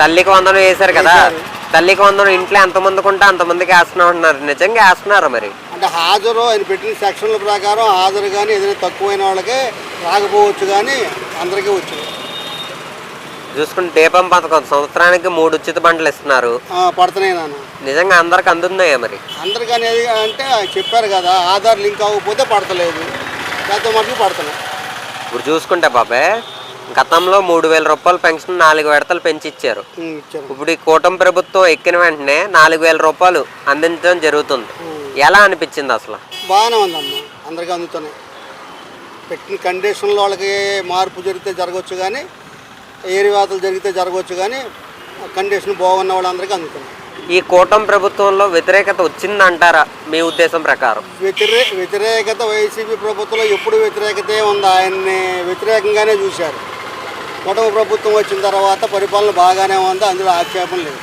తల్లికి వందనం వేశారు కదా. తల్లికి వందనం ఇంట్లో ఎంతమందికి ఉంటే అంతమందికి వేస్తున్నాం అంటున్నారు. నిజంగా వేస్తున్నారా మరి? అంటే హాజరు ఆయన పెట్టిన సెక్షన్ల ప్రకారం హాజరు కానీ ఏదైనా తక్కువైన వాళ్ళకే రాకపోవచ్చు కానీ అందరికీ వచ్చు. చూసుకుంటే దీపం పథకం సంవత్సరానికి మూడు ఉచిత బండ్లు ఇస్తున్నారు. పడుతున్నాయి నాన్న. నిజంగా అందరికి అందుతున్నాయా మరి? అందరికీ అనేది అంటే చెప్పారు కదా ఆధార్ లింక్ అవ్వకపోతే పడతలేదు. పెద్ద మటుకు పడుతున్నాయి ఇప్పుడు చూసుకుంటే బాబాయ్ గతంలో మూడు వేల రూపాయలు పెన్షన్ నాలుగు విడతలు పెంచి ఇచ్చారు. ఇప్పుడు ఈ కూటమి ప్రభుత్వం ఎక్కిన వెంటనే నాలుగు వేల రూపాయలు అందించడం జరుగుతుంది. ఎలా అనిపించింది అసలు? బాగానే ఉందమ్మా అందరికీ అందుతున్నాయి పెట్టిన కండిషన్లో వాళ్ళకి మార్పు జరిగితే జరగవచ్చు కానీ ఏరివాతలు జరిగితే జరగవచ్చు కానీ కండిషన్ బాగున్న వాళ్ళందరికీ అందుతున్నాయి ఈ కూటమి ప్రభుత్వంలో వ్యతిరేకత వచ్చిందంటారా మీ ఉద్దేశం ప్రకారం? వ్యతిరే వ్యతిరేకత వైసీపీ ప్రభుత్వంలో ఎప్పుడు వ్యతిరేకతే ఉంది? ఆయన్ని వ్యతిరేకంగానే చూశారు. కుటుంబ ప్రభుత్వం వచ్చిన తర్వాత పరిపాలన బాగానే ఉంది అందులో ఆక్షేపం లేదు.